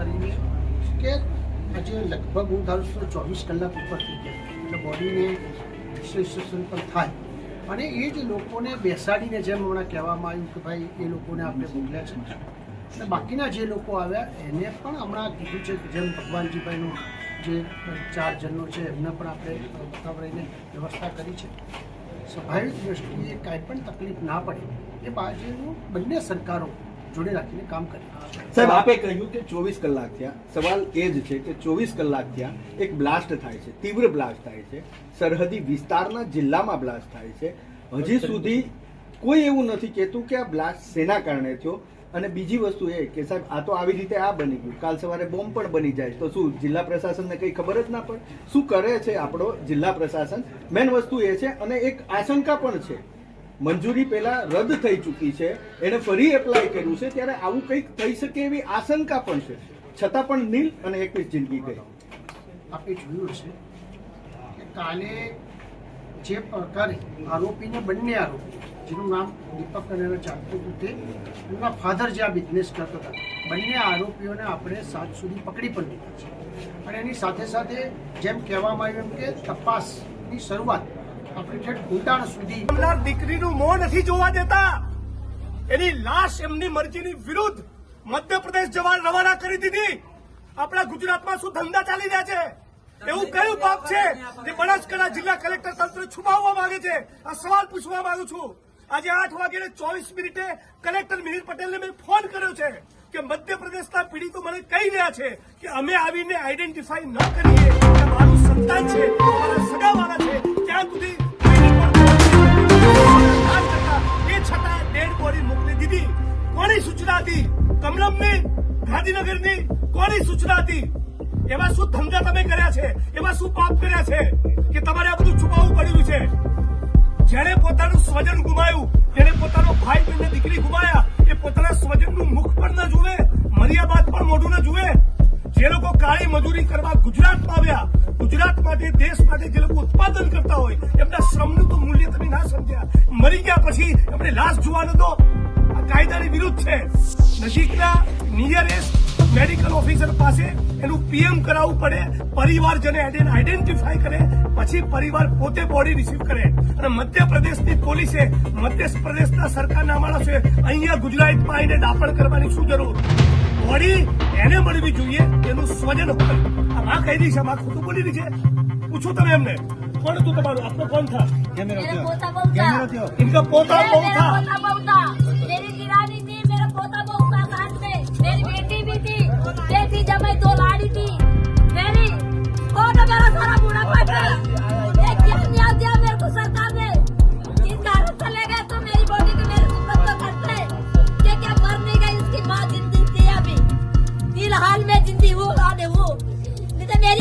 કરીને કે આજે લગભગ હું ધારું છું ચોવીસ કલાક ઉપર થઈ ગયા. એટલે બોડીને વિશ્લેષણ પણ થાય. અને એ જ લોકોને બેસાડીને જેમ હમણાં કહેવામાં આવ્યું કે ભાઈ, એ લોકોને આપણે મોકલ્યા છે. અને બાકીના જે લોકો આવ્યા, એને પણ હમણાં કીધું છે કે જેમ ભગવાનજીભાઈનું જે ચાર જણનો છે, એમને પણ આપણે વાતાવરણને વ્યવસ્થા કરી છે. સ્વાભાવિક દ્રષ્ટિએ કાંઈ પણ તકલીફ ના પડે. એ બાજુનું બંને સરકારો જોડે રાખીને કામ કરી. સાહેબ આપે કહ્યું કે ચોવીસ કલાક થયા. સવાલ એ જ છે કે ચોવીસ કલાક થયા એક બ્લાસ્ટ થાય છે તીવ્ર બ્લાસ્ટ થાય છે. સરહદી વિસ્તારના જિલ્લામાં બ્લાસ્ટ થાય છે. હજી સુધી કોઈ એવું નથી કહેતું કે આ બ્લાસ્ટ શેના કારણે થયો. અને બીજી વસ્તુ એ કે સાહેબ આ તો આવી રીતે આ બની ગયું. કાલ સવારે બોમ્બ પણ બની જાય. તો શું જિલ્લા પ્રશાસનને કંઈ ખબર જ ના પડે? શું કરે છે આપણો જિલ્લા પ્રશાસન? મેન વસ્તુ એ છે અને એક આશંકા પણ છે. મંજૂરી પહેલા રદ થઈ ચૂકી છે. એને ફરી એપ્લાય કર્યું છે. ત્યારે આવું કંઈક થઈ શકે એવી આશંકા પણ છે. છતાં પણ નીલ અને એકવીસ જિંદગી ગઈ. આપણે જોયું છે કે કાલે જે પ્રકારે આરોપીને બંને આરોપી, જેનું નામ દીપક અને ચાલતું હતું તે એમના ફાધર જે આ બિઝનેસ કરતા હતા, બંને આરોપીઓને આપણે સાંજ સુધી પકડી પણ લીધા છે. અને એની સાથે સાથે જેમ કહેવામાં આવ્યું એમ કે તપાસની શરૂઆત આપણે ગુજરાતમાં શું ધંધા ચાલી રહ્યા છે? એવું કયું પાપ છે જે બનાસકાંઠા જિલ્લા કલેક્ટર તંત્ર છુપાવવા માંગે છે? આ સવાલ પૂછવા માંગુ છું. આજે આઠ વાગે ચોવીસ મિનિટે કલેક્ટર મિહિર પટેલને મેં ફોન કર્યો છે કે મધ્યપ્રદેશના પીડિતો મને કહી રહ્યા છે કે અમે આવીને આઈડેન્ટિફાઈ ન કરીએ. મારું સંતાન છે, મારા સગાવાળા છે ત્યાં સુધી પાપ કર્યા છે કે તમારે આ બધું છુપાવવું પડ્યું છે. જેણે પોતાનું સ્વજન ગુમાયું જેણે પોતાનો ભાઈ બહેન દીકરી ગુમાયા એ પોતાના સ્વજનનું મુખ પણ ન જુએ મર્યા પણ મોઢું ન જુએ. જે લોકો કાળી મજૂરી કરવા ગુજરાતમાં આવ્યા, ગુજરાત માટે, દેશ માટે જે લોકો ઉત્પાદન કરતા હોય, એમના શ્રમનું તો મૂલ્ય તમે ના સમજ્યા. મરી ગયા પછી એમને લાશ જોવાનો તો આ કાયદાની વિરુદ્ધ છે. નજીકના નિયરેસ્ટ મેડિકલ ઓફિસર પાસે એનું પીએમ કરાવવું પડે પરિવારજને આઈડેન્ટિફાય કરે પછી પરિવાર પોતે બોડી રિસીવ કરે. અને મધ્યપ્રદેશની પોલીસે મધ્યપ્રદેશના સરકારના માણસોએ અહીંયા ગુજરાતમાં આવીને દાપણ કરવાની શું જરૂર? બોડી એને મળવી જોઈએ એનું સ્વજન આ કહી દઈશ છે માં ખોટું બોલી રહી છે? પૂછું તમે એમને. કોણ તું તમારું? આપનો કોણ થાય. કેમેરા પોતા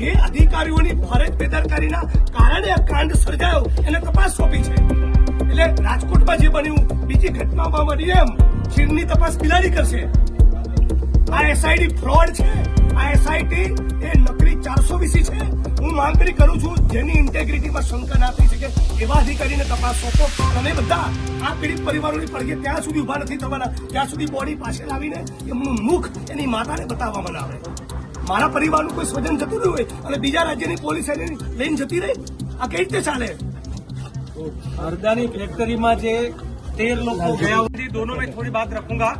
જે અધિકારીઓની ફરજ બેદરકારીના કારણે આ કાંડ સર્જાયો, એને તપાસ સોંપી છે. એટલે રાજકોટમાં જે બન્યું, બીજી ઘટનામાં બની એમ, ચીનની તપાસ બિલાડી કરશે. આ એસઆઈડી ફ્રોડ છે. આ એસઆઈટી એ નકલી ચારસો વીસી છે. હું માંગણી કરું છું, જેની ઇન્ટેગ્રિટીમાં શંકા ના થઈ શકે, એવા અધિકારીને તપાસ સોંપો. તમે બધા આ પીડિત પરિવારોની પડઘે ત્યાં સુધી ઊભા નથી થવાના. ત્યાં સુધી બોડી પાસે લાવીને એમનું મુખ એની માતાને બતાવવામાં આવે. મારા પરિવારનું કોઈ સ્વજન જતું રહ્યું હોય અને બીજા રાજ્યની પોલીસ એને લઈને જતી રહી આ કઈ રીતે ચાલે हरदा फैक्ट्री में जे तेर लोग गया जी दोनों में थोड़ी बात रखूंगा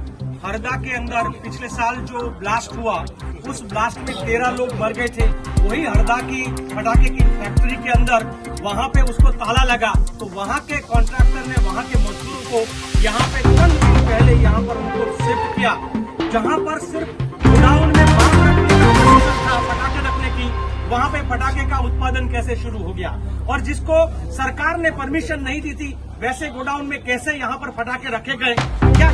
हरदा के अंदर पिछले साल जो ब्लास्ट हुआ उस ब्लास्ट में तेरह लोग मर गए थे वही हरदा की पटाखे की फैक्ट्री के अंदर वहां पे उसको ताला लगा तो वहां के कॉन्ट्रैक्टर ने वहां के मजदूरों को यहाँ पे चंद दिन पहले यहाँ पर उनको शिफ्ट किया जहाँ पर सिर्फ वहां पे पटाखे का उत्पादन कैसे शुरू हो गया और जिसको सरकार ने परमिशन नहीं दी थी वैसे गोडाउन में कैसे यहाँ पर पटाखे रखे गए क्या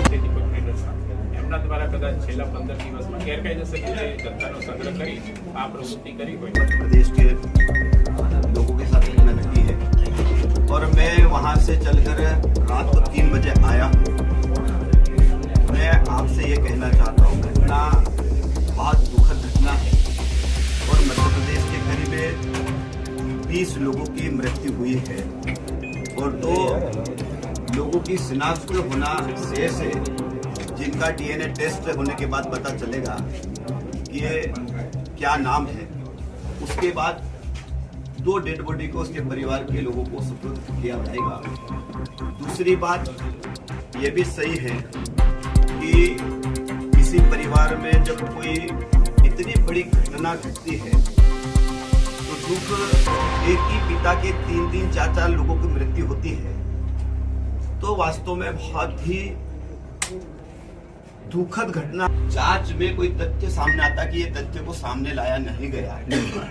એમના દ્વારા કદાચ છેલ્લા પંદર દિવસમાં ગેરકાયદેસર રીતે જનતાનો સંગ્રહ કરી આ પ્રવૃત્તિ કરી હોય मध्य प्रदेश के लोगों के साथ घटना घटी है और मैं वहां से चलकर रात को तीन बजे आया हूँ मैं आपसे ये कहना चाहता बीस लोगों की मृत्यु हुई है और दो लोगों की शिनाख्त होना शेष है, जिनका डीएनए टेस्ट होने के बाद पता चलेगा कि ये क्या नाम है। उसके बाद दो डेड बॉडी को उसके परिवार के लोगों को सुपुर्द किया जाएगा। दूसरी बात ये भी सही है कि किसी परिवार में जब कोई इतनी बड़ी घटना घटती है दुख एक ही पिता के तीन तीन चार चार लोगों की मृत्यु होती है तो वास्तव में बहुत ही दुखद घटना। जाँच में कोई तथ्य सामने आता कि ये तथ्य को सामने लाया नहीं गया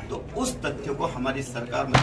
तो उस तथ्य को हमारी सरकार